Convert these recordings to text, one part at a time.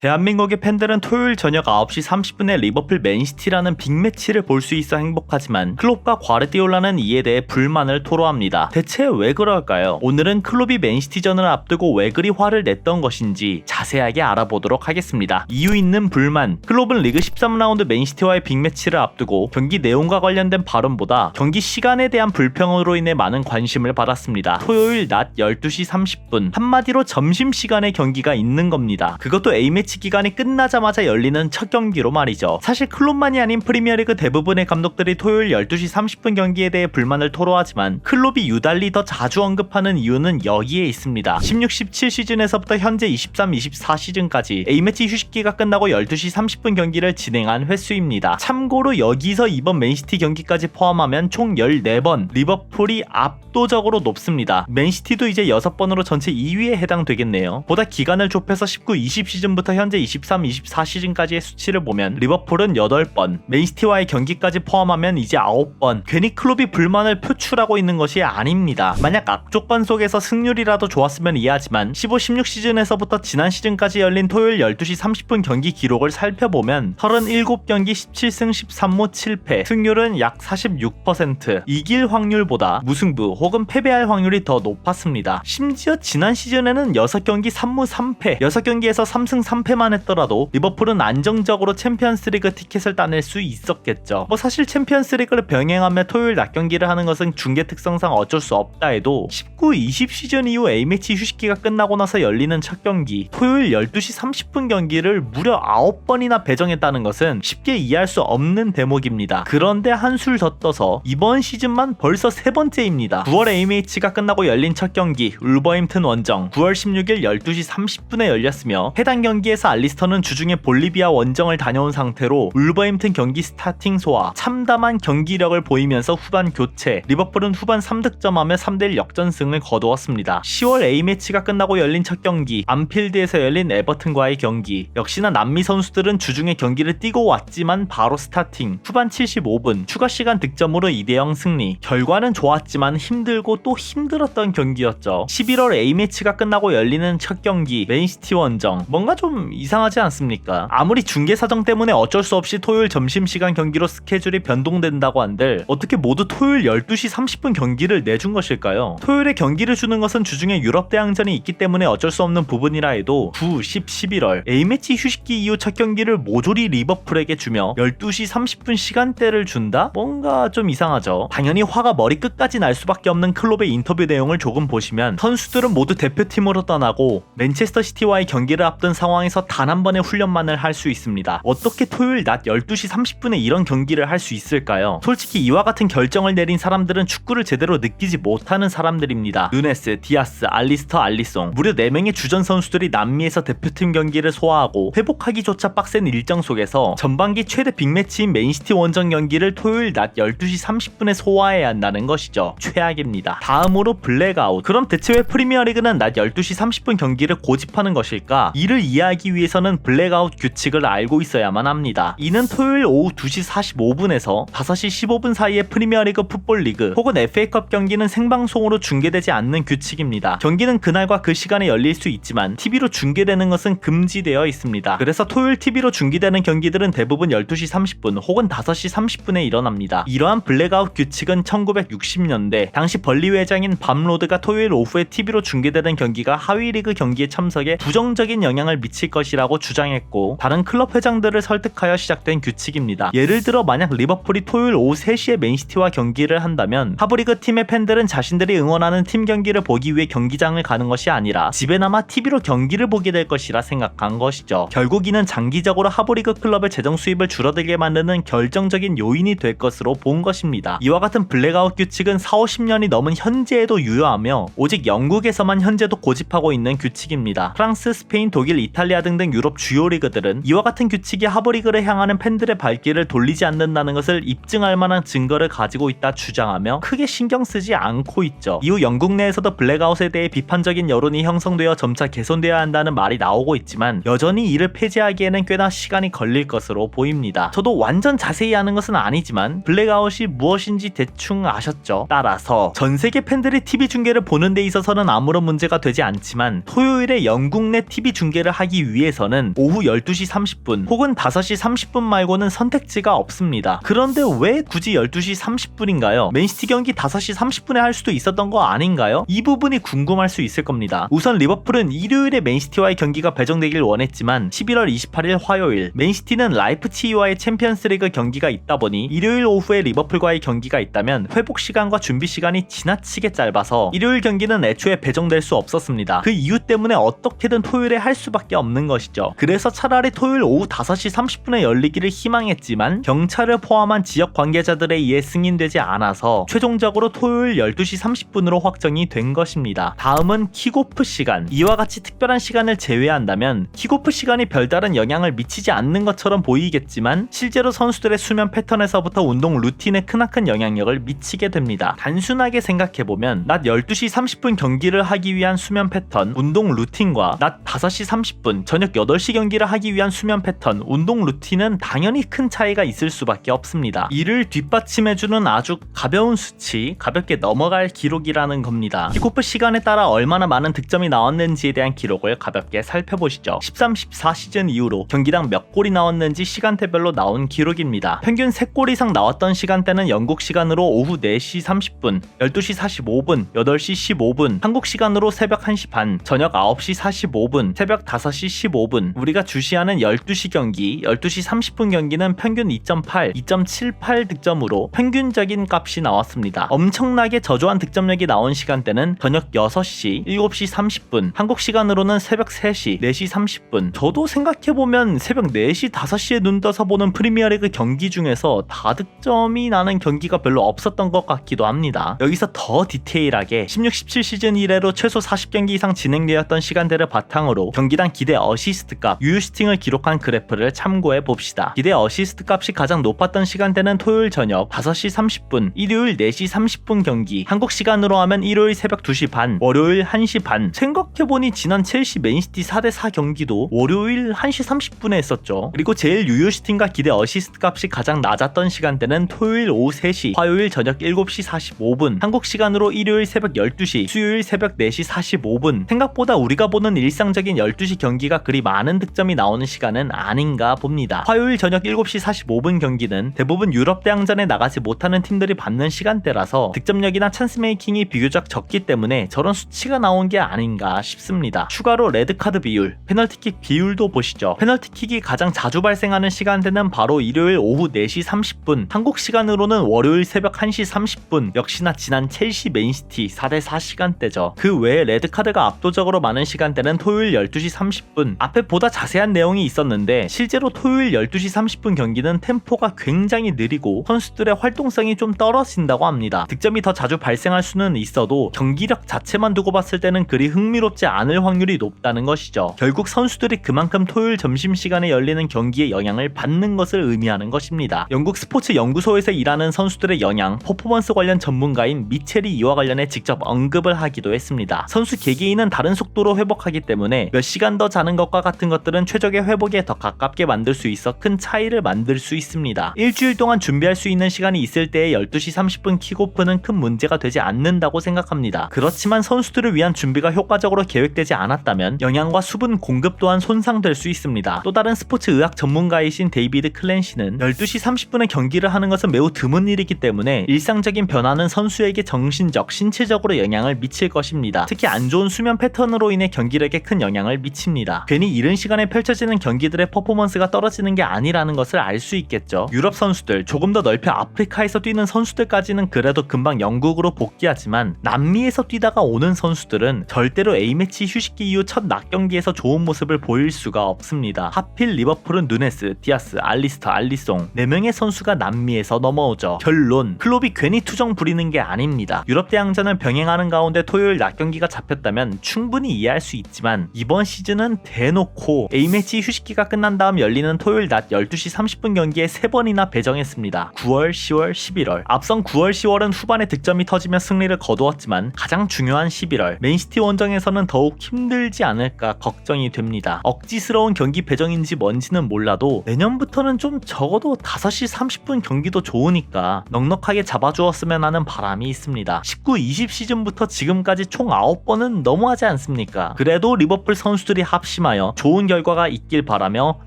대한민국의 팬들은 토요일 저녁 9시 30분에 리버풀 맨시티라는 빅매치를 볼 수 있어 행복하지만 클롭과 과르디올라는 이에 대해 불만을 토로합니다. 대체 왜 그럴까요? 오늘은 클롭이 맨시티전을 앞두고 왜 그리 화를 냈던 것인지 자세하게 알아보도록 하겠습니다. 이유 있는 불만 클롭은 리그 13라운드 맨시티와의 빅매치를 앞두고 경기 내용과 관련된 발언보다 경기 시간에 대한 불평으로 인해 많은 관심을 받았습니다. 토요일 낮 12시 30분 한마디로 점심시간에 경기가 있는 겁니다. 그것도 A매치 기간이 끝나자마자 열리는 첫 경기로 말이죠. 사실 클롭만이 아닌 프리미어리그 대부분의 감독들이 토요일 12시 30분 경기에 대해 불만을 토로하지만 클롭이 유달리 더 자주 언급하는 이유는 여기에 있습니다. 16, 17 시즌에서부터 현재 23, 24 시즌까지 A매치 휴식기가 끝나고 12시 30분 경기를 진행한 횟수입니다. 참고로 여기서 이번 맨시티 경기까지 포함하면 총 14번 리버풀이 압도적으로 높습니다. 맨시티도 이제 6번으로 전체 2위에 해당되겠네요. 보다 기간을 좁혀서 19, 20 시즌부터 현재 23, 24 시즌까지의 수치를 보면 리버풀은 8번, 맨시티와의 경기까지 포함하면 이제 9번. 괜히 클롭이 불만을 표출하고 있는 것이 아닙니다. 만약 악조건 속에서 승률이라도 좋았으면 이해하지만 15, 16 시즌에서부터 지난 시즌까지 열린 토요일 12시 30분 경기 기록을 살펴보면 37경기 17승 13무 7패, 승률은 약 46%, 이길 확률보다 무승부 혹은 패배할 확률이 더 높았습니다. 심지어 지난 시즌에는 6경기 3무 3패, 6경기에서 3승 3패 만 했더라도 리버풀은 안정적으로 챔피언스리그 티켓을 따낼 수 있었겠죠. 뭐 사실 챔피언스리그를 병행하며 토요일 낮 경기를 하는 것은 중계 특성상 어쩔 수 없다 해도 19, 20 시즌 이후 A매치 휴식기가 끝나고 나서 열리는 첫 경기 토요일 12시 30분 경기를 무려 9번이나 배정했다는 것은 쉽게 이해할 수 없는 대목입니다. 그런데 한술 더 떠서 이번 시즌만 벌써 세 번째입니다. 9월 A매치가 끝나고 열린 첫 경기 울버햄튼 원정 9월 16일 12시 30분에 열렸으며 해당 경기에 서 알리스터는 주중에 볼리비아 원정을 다녀온 상태로 울버햄튼 경기 스타팅 소화 참담한 경기력을 보이면서 후반 교체 리버풀은 후반 3득점하며 3대1 역전승을 거두었습니다. 10월 A매치가 끝나고 열린 첫 경기 안필드에서 열린 에버튼과의 경기 역시나 남미 선수들은 주중에 경기를 뛰고 왔지만 바로 스타팅 후반 75분 추가 시간 득점으로 2대0 승리 결과는 좋았지만 힘들고 또 힘들었던 경기였죠. 11월 A매치가 끝나고 열리는 첫 경기 맨시티 원정 뭔가 좀 이상하지 않습니까? 아무리 중계 사정 때문에 어쩔 수 없이 토요일 점심시간 경기로 스케줄이 변동된다고 한들 어떻게 모두 토요일 12시 30분 경기를 내준 것일까요? 토요일에 경기를 주는 것은 주중에 유럽 대항전이 있기 때문에 어쩔 수 없는 부분이라 해도 9, 10, 11월 A매치 휴식기 이후 첫 경기를 모조리 리버풀에게 주며 12시 30분 시간대를 준다? 뭔가 좀 이상하죠. 당연히 화가 머리 끝까지 날 수밖에 없는 클롭의 인터뷰 내용을 조금 보시면 선수들은 모두 대표팀으로 떠나고 맨체스터 시티와의 경기를 앞둔 상황에서 단 한 번의 훈련만을 할 수 있습니다. 어떻게 토요일 낮 12시 30분에 이런 경기를 할 수 있을까요? 솔직히 이와 같은 결정을 내린 사람들은 축구를 제대로 느끼지 못하는 사람들입니다. 누네스, 디아스, 알리스터, 알리송 무려 4명의 주전 선수들이 남미에서 대표팀 경기를 소화하고 회복하기조차 빡센 일정 속에서 전반기 최대 빅매치인 맨시티 원정 경기를 토요일 낮 12시 30분에 소화해야 한다는 것이죠. 최악입니다. 다음으로 블랙아웃. 그럼 대체 왜 프리미어리그는 낮 12시 30분 경기를 고집하는 것일까? 이를 이해하기 위해서는 블랙아웃 규칙을 알고 있어야만 합니다. 이는 토요일 오후 2시 45분에서 5시 15분 사이에 프리미어리그 풋볼 리그 혹은 FA컵 경기는 생방송으로 중계되지 않는 규칙입니다. 경기는 그날과 그 시간에 열릴 수 있지만 TV로 중계되는 것은 금지되어 있습니다. 그래서 토요일 TV로 중계되는 경기들은 대부분 12시 30분 혹은 5시 30분에 일어납니다. 이러한 블랙아웃 규칙은 1960년대 당시 벌리 회장인 밤로드가 토요일 오후에 TV로 중계되는 경기가 하위 리그 경기에 참석에 부정적인 영향을 미칠 것이라고 주장했고 다른 클럽 회장들을 설득하여 시작된 규칙입니다. 예를 들어 만약 리버풀이 토요일 오후 3시에 맨시티와 경기를 한다면 하브리그 팀의 팬들은 자신들이 응원하는 팀 경기를 보기 위해 경기장을 가는 것이 아니라 집에나마 TV로 경기를 보게 될 것이라 생각한 것이죠. 결국 이는 장기적으로 하브리그 클럽의 재정 수입을 줄어들게 만드는 결정적인 요인이 될 것으로 본 것입니다. 이와 같은 블랙아웃 규칙은 4, 50년이 넘은 현재에도 유효하며 오직 영국에서만 현재도 고집하고 있는 규칙입니다. 프랑스, 스페인, 독일, 이탈리아 분데스리가 등등 유럽 주요 리그들은 이와 같은 규칙이 하버리그를 향하는 팬들의 발길을 돌리지 않는다는 것을 입증할 만한 증거를 가지고 있다 주장하며 크게 신경 쓰지 않고 있죠. 이후 영국 내에서도 블랙아웃에 대해 비판적인 여론이 형성되어 점차 개선되어야 한다는 말이 나오고 있지만 여전히 이를 폐지하기에는 꽤나 시간이 걸릴 것으로 보입니다. 저도 완전 자세히 아는 것은 아니지만 블랙아웃이 무엇인지 대충 아셨죠? 따라서 전 세계 팬들이 TV 중계를 보는 데 있어서는 아무런 문제가 되지 않지만 토요일에 영국 내 TV 중계를 위해서는 오후 12시 30분 혹은 5시 30분 말고는 선택지가 없습니다. 그런데 왜 굳이 12시 30분인가요? 맨시티 경기 5시 30분에 할 수도 있었던 거 아닌가요? 이 부분이 궁금할 수 있을 겁니다. 우선 리버풀은 일요일에 맨시티와의 경기가 배정되길 원했지만 11월 28일 화요일 맨시티는 라이프치히와의 챔피언스리그 경기가 있다 보니 일요일 오후에 리버풀과의 경기가 있다면 회복 시간과 준비 시간이 지나치게 짧아서 일요일 경기는 애초에 배정될 수 없었습니다. 그 이유 때문에 어떻게든 토요일에 할 수밖에 없는 것이죠. 그래서 차라리 토요일 오후 5시 30분에 열리기를 희망했지만 경찰을 포함한 지역 관계자들에 의해 승인되지 않아서 최종적으로 토요일 12시 30분으로 확정이 된 것입니다. 다음은 킥오프 시간. 이와 같이 특별한 시간을 제외한다면 킥오프 시간이 별다른 영향을 미치지 않는 것처럼 보이겠지만 실제로 선수들의 수면 패턴에서부터 운동 루틴에 크나큰 영향력을 미치게 됩니다. 단순하게 생각해보면 낮 12시 30분 경기를 하기 위한 수면 패턴, 운동 루틴과 낮 5시 30분, 저녁 8시 경기를 하기 위한 수면 패턴, 운동 루틴은 당연히 큰 차이가 있을 수밖에 없습니다. 이를 뒷받침해주는 아주 가벼운 수치, 가볍게 넘어갈 기록이라는 겁니다. 킥오프 시간에 따라 얼마나 많은 득점이 나왔는지에 대한 기록을 가볍게 살펴보시죠. 13, 14 시즌 이후로 경기당 몇 골이 나왔는지 시간대별로 나온 기록입니다. 평균 3골 이상 나왔던 시간대는 영국 시간으로 오후 4시 30분, 12시 45분, 8시 15분, 한국 시간으로 새벽 1시 반, 저녁 9시 45분, 새벽 5시 15분. 우리가 주시하는 12시 경기, 12시 30분 경기는 평균 2.8, 2.78 득점으로 평균적인 값이 나왔습니다. 엄청나게 저조한 득점력이 나온 시간대는 저녁 6시, 7시 30분, 한국 시간으로는 새벽 3시, 4시 30분. 저도 생각해보면 새벽 4시, 5시에 눈 떠서 보는 프리미어리그 경기 중에서 다득점이 나는 경기가 별로 없었던 것 같기도 합니다. 여기서 더 디테일하게 16, 17 시즌 이래로 최소 40경기 이상 진행되었던 시간대를 바탕으로 경기당 기대 어시스트 값, 유유스팅을 기록한 그래프를 참고해 봅시다. 기대 어시스트 값이 가장 높았던 시간대는 토요일 저녁 5시 30분, 일요일 4시 30분 경기, 한국 시간으로 하면 일요일 새벽 2시 반, 월요일 1시 반. 생각해보니 지난 첼시 맨시티 4대4 경기도 월요일 1시 30분에 했었죠. 그리고 제일 유효시팅과 기대 어시스트 값이 가장 낮았던 시간대는 토요일 오후 3시, 화요일 저녁 7시 45분, 한국 시간으로 일요일 새벽 12시, 수요일 새벽 4시 45분. 생각보다 우리가 보는 일상적인 12시 경기가 그리 많은 득점이 나오는 시간은 아닌가 봅니다. 화요일 저녁 7시 45분 경기는 대부분 유럽 대항전에 나가지 못하는 팀들이 받는 시간대라서 득점력이나 찬스 메이킹이 비교적 적기 때문에 저런 수치가 나온 게 아닌가 싶습니다. 추가로 레드카드 비율, 페널티킥 비율도 보시죠. 페널티킥이 가장 자주 발생하는 시간대는 바로 일요일 오후 4시 30분, 한국 시간으로는 월요일 새벽 1시 30분, 역시나 지난 첼시 맨시티 4대4 시간대죠. 그 외에 레드카드가 압도적으로 많은 시간대는 토요일 12시 30분. 앞에 보다 자세한 내용이 있었는데 실제로 토요일 12시 30분 경기는 템포가 굉장히 느리고 선수들의 활동성이 좀 떨어진다고 합니다. 득점이 더 자주 발생할 수는 있어도 경기력 자체만 두고 봤을 때는 그리 흥미롭지 않을 확률이 높다는 것이죠. 결국 선수들이 그만큼 토요일 점심시간에 열리는 경기에 영향을 받는 것을 의미하는 것입니다. 영국 스포츠 연구소에서 일하는 선수들의 영향, 퍼포먼스 관련 전문가인 미첼이 이와 관련해 직접 언급을 하기도 했습니다. 선수 개개인은 다른 속도로 회복하기 때문에 몇 시간 더 자는 것과 같은 것들은 최적의 회복에 더 가깝게 만들 수 있어 큰 차이를 만들 수 있습니다. 일주일 동안 준비할 수 있는 시간이 있을 때의 12시 30분 킥오프는 큰 문제가 되지 않는다고 생각합니다. 그렇지만 선수들을 위한 준비가 효과적으로 계획되지 않았다면 영양과 수분 공급 또한 손상될 수 있습니다. 또 다른 스포츠 의학 전문가이신 데이비드 클랜시는 12시 30분에 경기를 하는 것은 매우 드문 일이기 때문에 일상적인 변화는 선수에게 정신적, 신체적으로 영향을 미칠 것입니다. 특히 안 좋은 수면 패턴으로 인해 경기력에 큰 영향을 미칩니다. 괜히 이른 시간에 펼쳐지는 경기들의 퍼포먼스가 떨어지는 게 아니라는 것을 알 수 있겠죠. 유럽 선수들, 조금 더 넓혀 아프리카에서 뛰는 선수들까지는 그래도 금방 영국으로 복귀하지만 남미에서 뛰다가 오는 선수들은 절대로 A매치 휴식기 이후 첫 낮 경기에서 좋은 모습을 보일 수가 없습니다. 하필 리버풀은 누네스, 디아스, 알리스터, 알리송 4명의 선수가 남미에서 넘어오죠. 결론, 클롭이 괜히 투정 부리는 게 아닙니다. 유럽 대항전을 병행하는 가운데 토요일 낮 경기가 잡혔다면 충분히 이해할 수 있지만 이번 시즌은 대놓고 A매치 휴식기가 끝난 다음 열리는 토요일 낮 12시 30분 경기에 3번이나 배정했습니다. 9월, 10월, 11월. 앞선 9월, 10월은 후반에 득점이 터지며 승리를 거두었지만 가장 중요한 11월. 맨시티 원정에서는 더욱 힘들지 않을까 걱정이 됩니다. 억지스러운 경기 배정인지 뭔지는 몰라도 내년부터는 좀 적어도 5시 30분 경기도 좋으니까 넉넉하게 잡아주었으면 하는 바람이 있습니다. 19-20 시즌부터 지금까지 총 9번은 너무하지 않습니까? 그래도 리버풀 선수들이 합 심하여 좋은 결과가 있길 바라며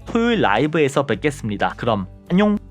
토요일 라이브에서 뵙겠습니다. 그럼 안녕!